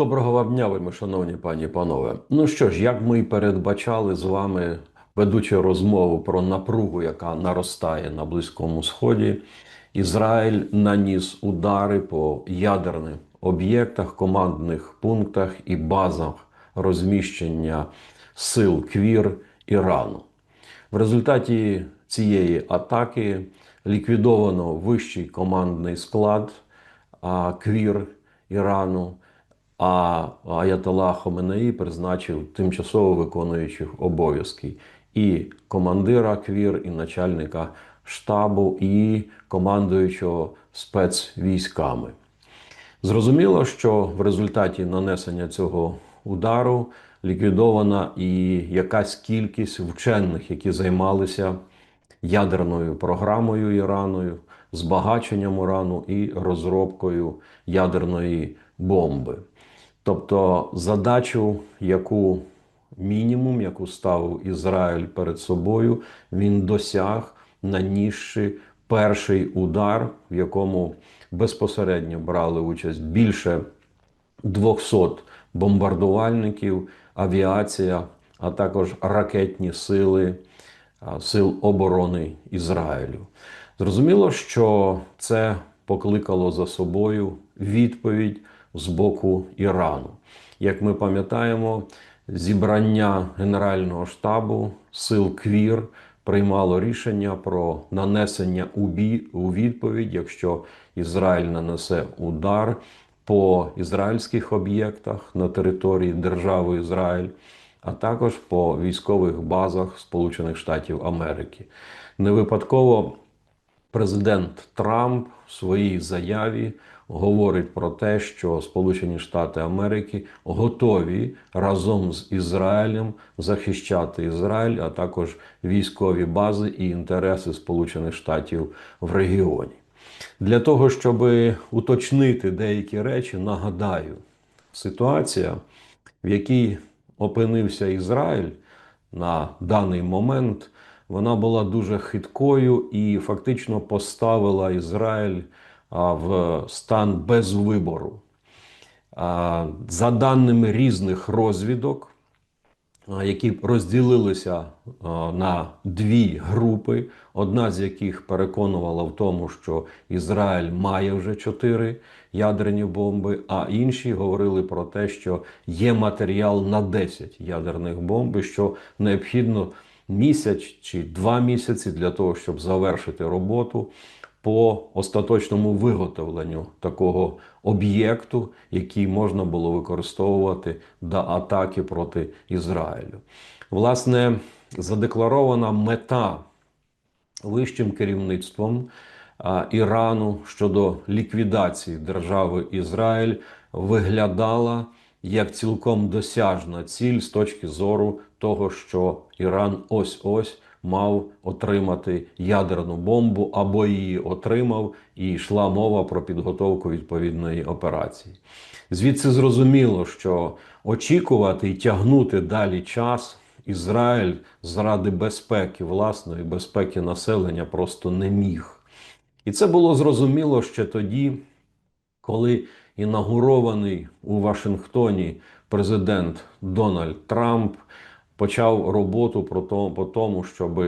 Доброго вам дня, ви, шановні пані і панове. Ну що ж, як ми і передбачали з вами, ведучи розмову про напругу, яка наростає на Близькому Сході, Ізраїль наніс удари по ядерних об'єктах, командних пунктах і базах розміщення сил Квір Ірану. В результаті цієї атаки ліквідовано вищий командний склад Квір Ірану, а Аятолла Хоменеї призначив тимчасово виконуючих обов'язки і командира Квір, і начальника штабу, і командуючого спецвійськами. Зрозуміло, що в результаті нанесення цього удару ліквідована і якась кількість вчених, які займалися ядерною програмою Іраною, збагаченням урану і розробкою ядерної бомби. Тобто задачу, яку мінімум, яку ставив Ізраїль перед собою, він досяг, нанісши перший удар, в якому безпосередньо брали участь більше 200 бомбардувальників, авіація, а також ракетні сили сил оборони Ізраїлю. Зрозуміло, що це покликало за собою відповідь з боку Ірану. Як ми пам'ятаємо, зібрання Генерального штабу сил Квір приймало рішення про нанесення у відповідь, якщо Ізраїль нанесе удар по ізраїльських об'єктах на території держави Ізраїль, а також по військових базах Сполучених Штатів Америки. Не випадково президент Трамп в своїй заяві говорить про те, що Сполучені Штати Америки готові разом з Ізраїлем захищати Ізраїль, а також військові бази і інтереси Сполучених Штатів в регіоні. Для того, щоб уточнити деякі речі, нагадаю, ситуація, в якій опинився Ізраїль на даний момент, вона була дуже хиткою і фактично поставила Ізраїль в стан без вибору. За даними різних розвідок, які розділилися на дві групи, одна з яких переконувала в тому, що Ізраїль має вже чотири ядерні бомби, а інші говорили про те, що є матеріал на 10 ядерних бомб, що необхідно місяць чи два місяці для того, щоб завершити роботу по остаточному виготовленню такого об'єкту, який можна було використовувати до атаки проти Ізраїлю. Власне, задекларована мета вищим керівництвом Ірану щодо ліквідації держави Ізраїль виглядала як цілком досяжна ціль з точки зору того, що Іран ось ось мав отримати ядерну бомбу або її отримав, і йшла мова про підготовку відповідної операції. Звідси зрозуміло, що очікувати і тягнути далі час Ізраїль заради безпеки власної безпеки населення просто не міг. І це було зрозуміло ще тоді, коли інаугурований у Вашингтоні президент Дональд Трамп почав роботу по тому, щоб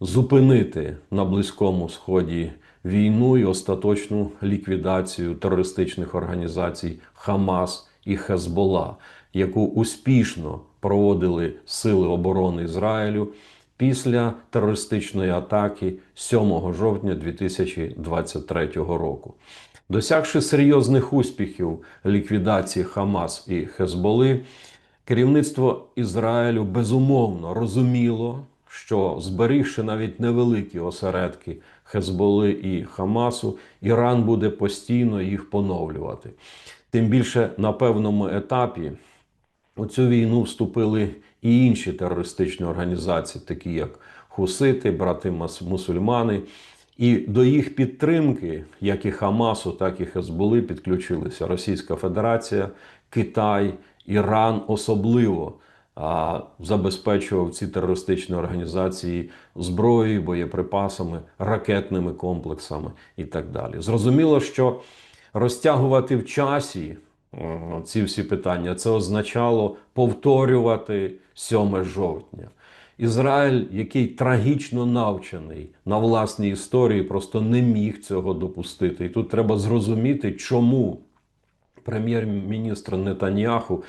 зупинити на Близькому Сході війну і остаточну ліквідацію терористичних організацій Хамас і Хезбола, яку успішно проводили Сили оборони Ізраїлю після терористичної атаки 7 жовтня 2023 року. Досягши серйозних успіхів ліквідації Хамас і Хезболи, керівництво Ізраїлю безумовно розуміло, що зберігши навіть невеликі осередки Хезболи і Хамасу, Іран буде постійно їх поновлювати. Тим більше на певному етапі у цю війну вступили і інші терористичні організації, такі як Хусити, брати мусульмани. І до їх підтримки, як і Хамасу, так і Хезболи, підключилися Російська Федерація, Китай, Іран особливо а, забезпечував ці терористичні організації зброєю, боєприпасами, ракетними комплексами і так далі. Зрозуміло, що розтягувати в часі ці всі питання. Це означало повторювати 7 жовтня. Ізраїль, який трагічно навчений на власній історії, просто не міг цього допустити. І тут треба зрозуміти, чому прем'єр-міністр Нетаньяху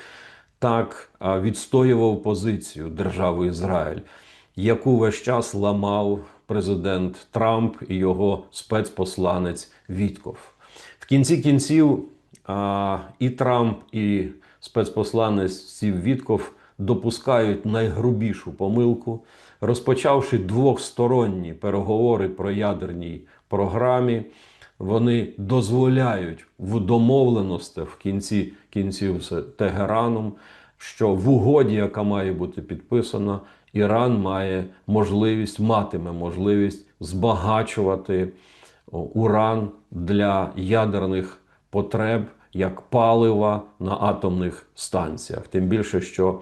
так відстоював позицію держави Ізраїль, яку весь час ламав президент Трамп і його спецпосланець Вітков. В кінці кінців і Трамп, і спецпосланець Вітков допускають найгрубішу помилку, розпочавши двохсторонні переговори про ядерній програмі. Вони дозволяють в домовленостях в кінці кінців з Тегераном, що в угоді, яка має бути підписана, Іран має можливість, матиме можливість збагачувати уран для ядерних потреб як палива на атомних станціях. Тим більше, що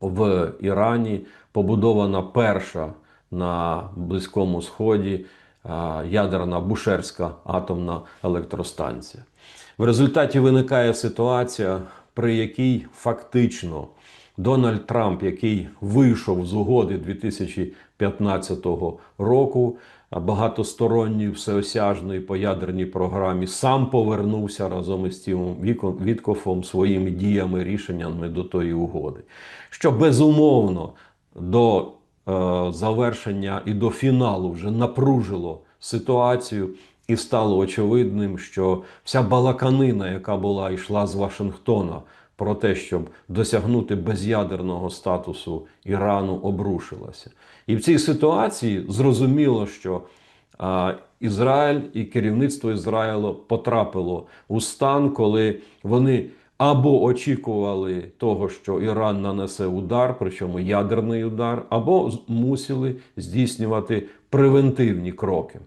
в Ірані побудована перша на Близькому Сході ядерна Бушерська атомна електростанція. В результаті виникає ситуація, при якій фактично Дональд Трамп, який вийшов з угоди 2015 року, багатосторонньої всеосяжної по ядерній програмі, сам повернувся разом із Тімом Віткофом своїми діями, рішеннями до тої угоди. Що безумовно до завершення і до фіналу вже напружило ситуацію, і стало очевидним, що вся балаканина, яка була йшла з Вашингтона про те, щоб досягнути безядерного статусу Ірану, обрушилася. І в цій ситуації зрозуміло, що Ізраїль і керівництво Ізраїлу потрапило у стан, коли вони або очікували того, що Іран нанесе удар, причому ядерний удар, або мусили здійснювати превентивні кроки.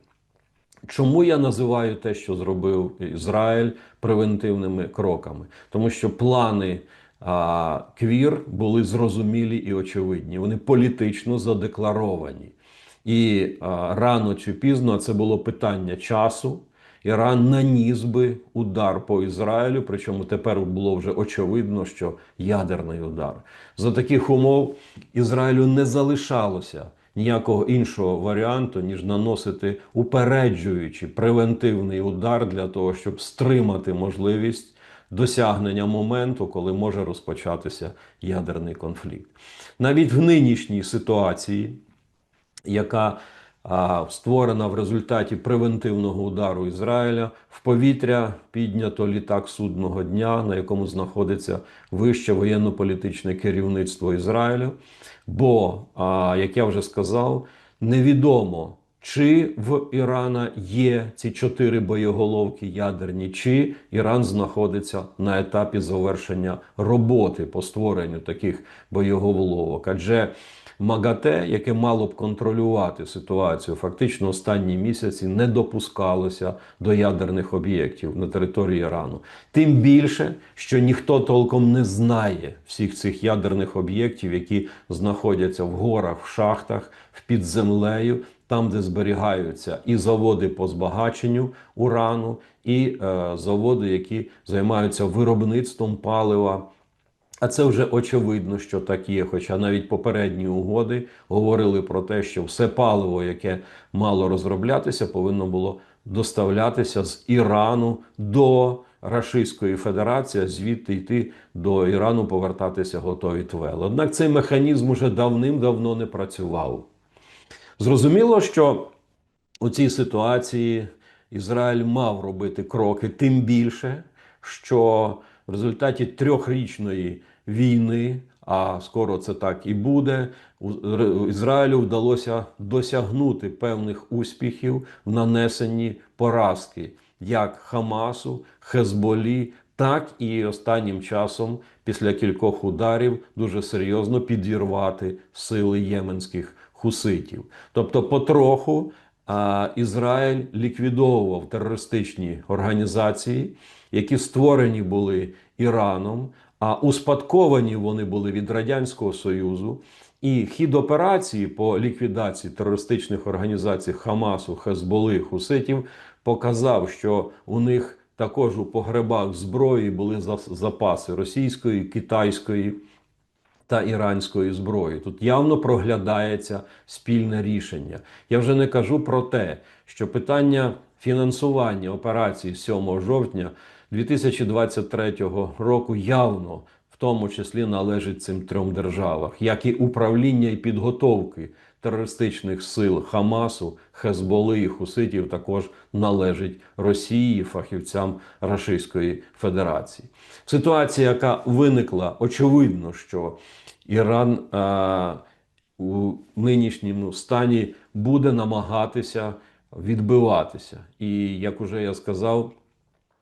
Чому я називаю те, що зробив Ізраїль превентивними кроками? Тому що плани а, Квір були зрозумілі і очевидні. Вони політично задекларовані. І а, рано чи пізно це було питання часу. Іран наніс би удар по Ізраїлю, причому тепер було вже очевидно, що ядерний удар. За таких умов Ізраїлю не залишалося ніякого іншого варіанту, ніж наносити упереджуючий превентивний удар для того, щоб стримати можливість досягнення моменту, коли може розпочатися ядерний конфлікт. Навіть в нинішній ситуації яка створена в результаті превентивного удару Ізраїля. В повітря піднято літак судного дня, на якому знаходиться вище воєнно-політичне керівництво Ізраїлю. Бо, як я вже сказав, невідомо. Чи в Ірана є ці чотири боєголовки ядерні, чи Іран знаходиться на етапі завершення роботи по створенню таких боєголовок? Адже МАГАТЕ, яке мало б контролювати ситуацію, фактично останні місяці не допускалося до ядерних об'єктів на території Ірану. Тим більше, що ніхто толком не знає всіх цих ядерних об'єктів, які знаходяться в горах, в шахтах, під землею, там, де зберігаються і заводи по збагаченню урану, і е, заводи, які займаються виробництвом палива. А це вже очевидно, що так є. Хоча навіть попередні угоди говорили про те, що все паливо, яке мало розроблятися, повинно було доставлятися з Ірану до Рашистської Федерації, звідти йти до Ірану, повертатися готові твели. Однак цей механізм уже давним-давно не працював. Зрозуміло, що у цій ситуації Ізраїль мав робити кроки, тим більше, що в результаті трьохрічної війни, а скоро це так і буде, Ізраїлю вдалося досягнути певних успіхів в нанесенні поразки як Хамасу, Хезболі, так і останнім часом, після кількох ударів, дуже серйозно підірвати сили єменських хуситів. Тобто, потроху а, Ізраїль ліквідовував терористичні організації, які створені були Іраном, а успадковані вони були від Радянського Союзу. І хід операції по ліквідації терористичних організацій Хамасу, Хезболи, Хуситів показав, що у них також у погребах зброї були запаси російської, китайської та іранської зброї. Тут явно проглядається спільне рішення. Я вже не кажу про те, що питання фінансування операції 7 жовтня 2023 року явно в тому числі належить цим трьом державам, як і управління і підготовки терористичних сил Хамасу, Хезболи і Хуситів також належить Росії, фахівцям Рашистської Федерації. Ситуація, яка виникла, очевидно, що Іран а, у нинішньому стані буде намагатися відбиватися. І як уже я сказав,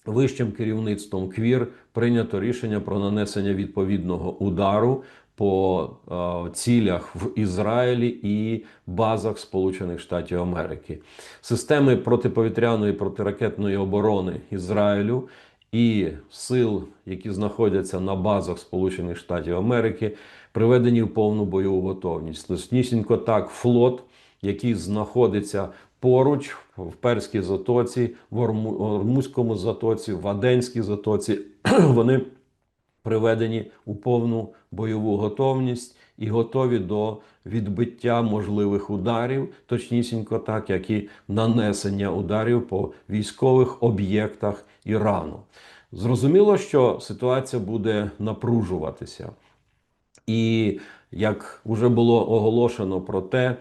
вищим керівництвом КВІР прийнято рішення про нанесення відповідного удару по е, цілях в Ізраїлі і базах Сполучених Штатів Америки. Системи протиповітряної протиракетної оборони Ізраїлю і сил, які знаходяться на базах Сполучених Штатів Америки, приведені в повну бойову готовність. Точнісінько так, флот, який знаходиться поруч в Перській затоці, в Орму- Ормузькому затоці, в Аденській затоці, вони приведені у повну бойову готовність і готові до відбиття можливих ударів, точнісінько так, як і нанесення ударів по військових об'єктах Ірану. Зрозуміло, що ситуація буде напружуватися. І як вже було оголошено про те,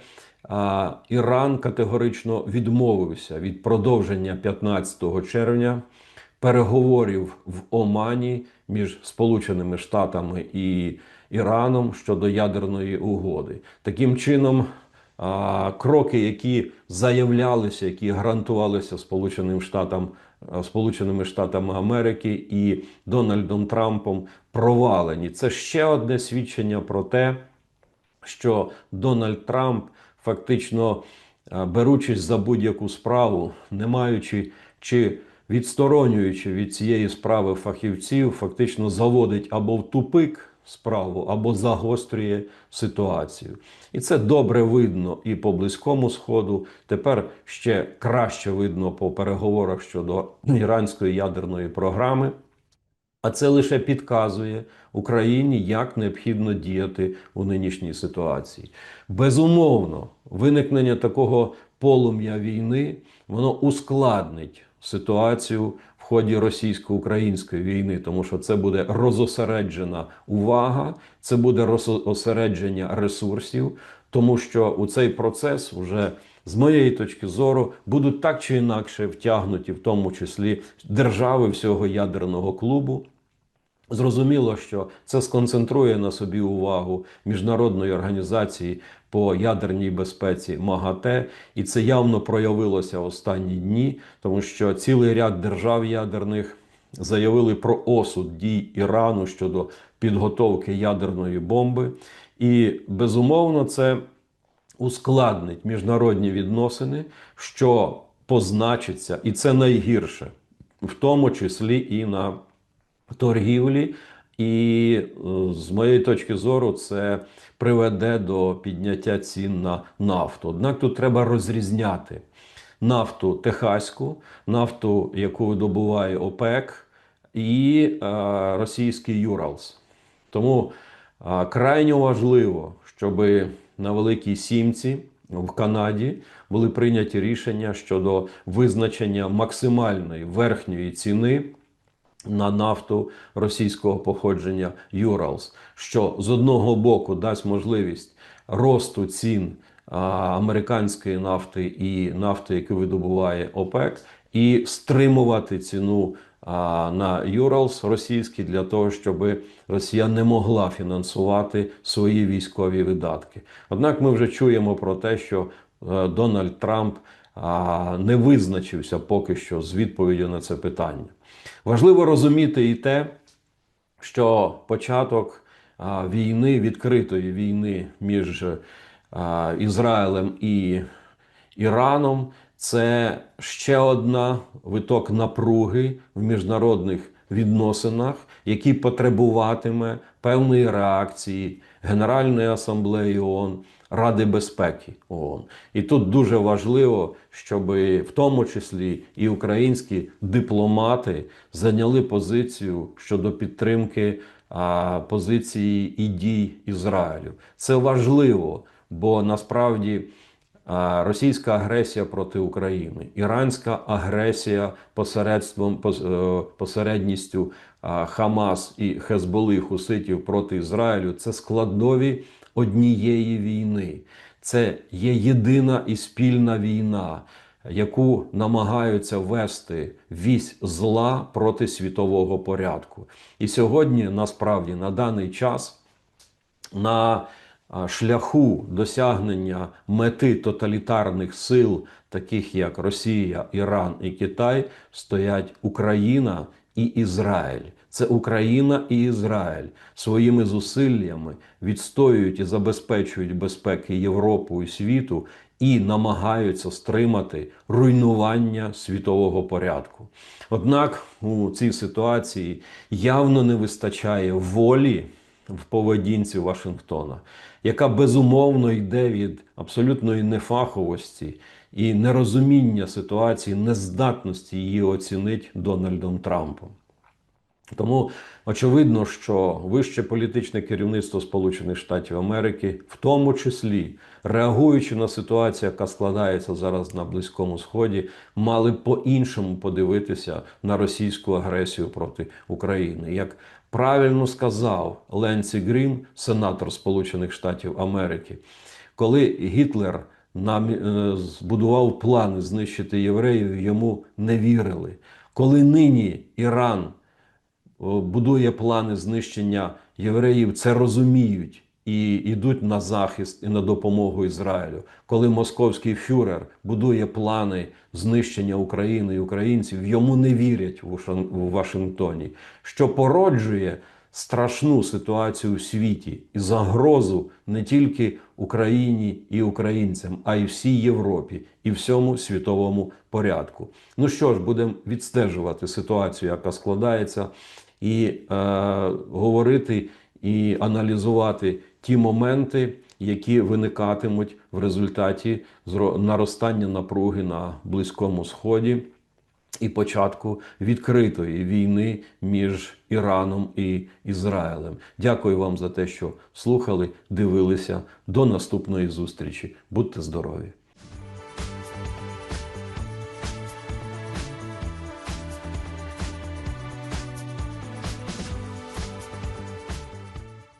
Іран категорично відмовився від продовження 15 червня переговорів в Омані між Сполученими Штатами і Іраном щодо ядерної угоди. Таким чином, кроки, які заявлялися, які гарантувалися Сполученим Штатам, Сполученими Штатами Америки і Дональдом Трампом, провалені. Це ще одне свідчення про те, що Дональд Трамп фактично беручись за будь-яку справу, не маючи чи відсторонюючи від цієї справи фахівців, фактично заводить або в тупик справу, або загострює ситуацію. І це добре видно і по близькому сходу. Тепер ще краще видно по переговорах щодо іранської ядерної програми. А це лише підказує Україні, як необхідно діяти у нинішній ситуації. Безумовно, виникнення такого полум'я війни воно ускладнить ситуацію в ході російсько-української війни, тому що це буде розосереджена увага, це буде розосередження ресурсів, тому що у цей процес вже з моєї точки зору будуть так чи інакше втягнуті, в тому числі держави всього ядерного клубу. Зрозуміло, що це сконцентрує на собі увагу міжнародної організації по ядерній безпеці МАГАТЕ, і це явно проявилося останні дні, тому що цілий ряд держав ядерних заявили про осуд дій Ірану щодо підготовки ядерної бомби. І безумовно це ускладнить міжнародні відносини, що позначиться, і це найгірше, в тому числі і на торгівлі, і е, з моєї точки зору, це приведе до підняття цін на нафту. Однак тут треба розрізняти нафту техаську, нафту, яку видобуває ОПЕК, і е, російський Юралс. Тому е, крайне важливо, щоб на Великій Сімці в Канаді були прийняті рішення щодо визначення максимальної верхньої ціни на нафту російського походження Юралс, що з одного боку дасть можливість росту цін американської нафти і нафти, яку видобуває ОПЕК, і стримувати ціну на Юралс російський для того, щоб Росія не могла фінансувати свої військові видатки. Однак ми вже чуємо про те, що е, Дональд Трамп не визначився поки що з відповіддю на це питання. Важливо розуміти і те, що початок війни, відкритої війни між Ізраїлем і Іраном це ще одна виток напруги в міжнародних відносинах, який потребуватиме певної реакції Генеральної асамблеї ООН, Ради безпеки ООН. І тут дуже важливо, щоб в тому числі і українські дипломати зайняли позицію щодо підтримки а, позиції і дій Ізраїлю. Це важливо, бо насправді. Російська агресія проти України, іранська агресія посередством пос- е, посередністю Хамас і Хезболи Хуситів проти Ізраїлю це складові однієї війни. Це є єдина і спільна війна, яку намагаються вести вісь зла проти світового порядку. І сьогодні, насправді, на даний час на шляху досягнення мети тоталітарних сил, таких як Росія, Іран і Китай, стоять Україна і Ізраїль. Це Україна і Ізраїль своїми зусиллями відстоюють і забезпечують безпеки Європи і світу і намагаються стримати руйнування світового порядку. Однак у цій ситуації явно не вистачає волі в поведінці Вашингтона, яка безумовно йде від абсолютної нефаховості і нерозуміння ситуації, нездатності її оцінити Дональдом Трампом. Тому очевидно, що вище політичне керівництво Сполучених Штатів Америки, в тому числі реагуючи на ситуацію, яка складається зараз на Близькому Сході, мали б по-іншому подивитися на російську агресію проти України. Як правильно сказав Ленсі Грін, сенатор Сполучених Штатів Америки, коли Гітлер нам е, збудував плани знищити євреїв, йому не вірили. Коли нині Іран будує плани знищення євреїв, це розуміють і йдуть на захист і на допомогу Ізраїлю. Коли московський фюрер будує плани знищення України і українців, йому не вірять Шан- Вашингтоні, що породжує страшну ситуацію у світі і загрозу не тільки Україні і українцям, а й всій Європі і всьому світовому порядку. Ну що ж, будемо відстежувати ситуацію, яка складається, і е, говорити і аналізувати ті моменти, які виникатимуть в результаті наростання напруги на Близькому Сході і початку відкритої війни між Іраном і Ізраїлем. Дякую вам за те, що слухали, дивилися. До наступної зустрічі. Будьте здорові!